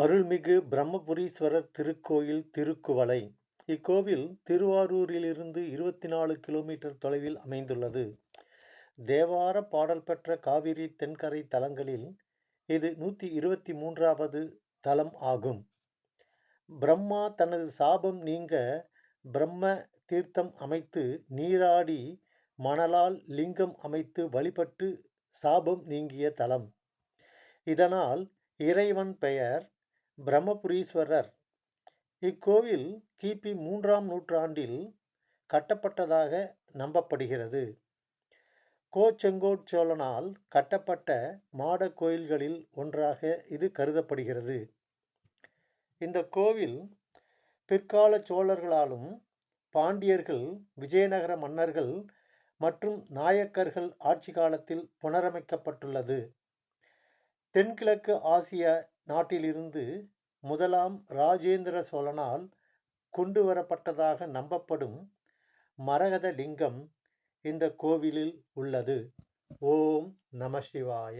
அருள்மிகு பிரம்மபுரீஸ்வரர் திருக்கோயில் திருக்குவளை. இக்கோவில் திருவாரூரிலிருந்து இருபத்தி நாலு கிலோமீட்டர் தொலைவில் அமைந்துள்ளது. தேவார பாடல் பெற்ற காவிரி தென்கரை தலங்களில் இது நூற்றி இருபத்தி மூன்றாவது தலம் ஆகும். பிரம்மா தனது சாபம் நீங்க பிரம்ம தீர்த்தம் அமைத்து நீராடி மணலால் லிங்கம் அமைத்து வழிபட்டு சாபம் நீங்கிய தலம். இதனால் இறைவன் பெயர் பிரம்மபுரீஸ்வரர். இக்கோவில் கிபி மூன்றாம் நூற்றாண்டில் கட்டப்பட்டதாக நம்பப்படுகிறது. கோச்செங்கோட் சோழனால் கட்டப்பட்ட மாட கோயில்களில் ஒன்றாக இது கருதப்படுகிறது. இந்த கோவில் பிற்கால சோழர்களாலும் பாண்டியர்கள் விஜயநகர மன்னர்கள் மற்றும் நாயக்கர்கள் ஆட்சி காலத்தில் புனரமைக்கப்பட்டுள்ளது. தென்கிழக்கு ஆசிய நாட்டிலிருந்து முதலாம் ராஜேந்திர சோழனால் கொண்டு வரப்பட்டதாக நம்பப்படும் மரகத லிங்கம் இந்த கோவிலில் உள்ளது. ஓம் நம சிவாய.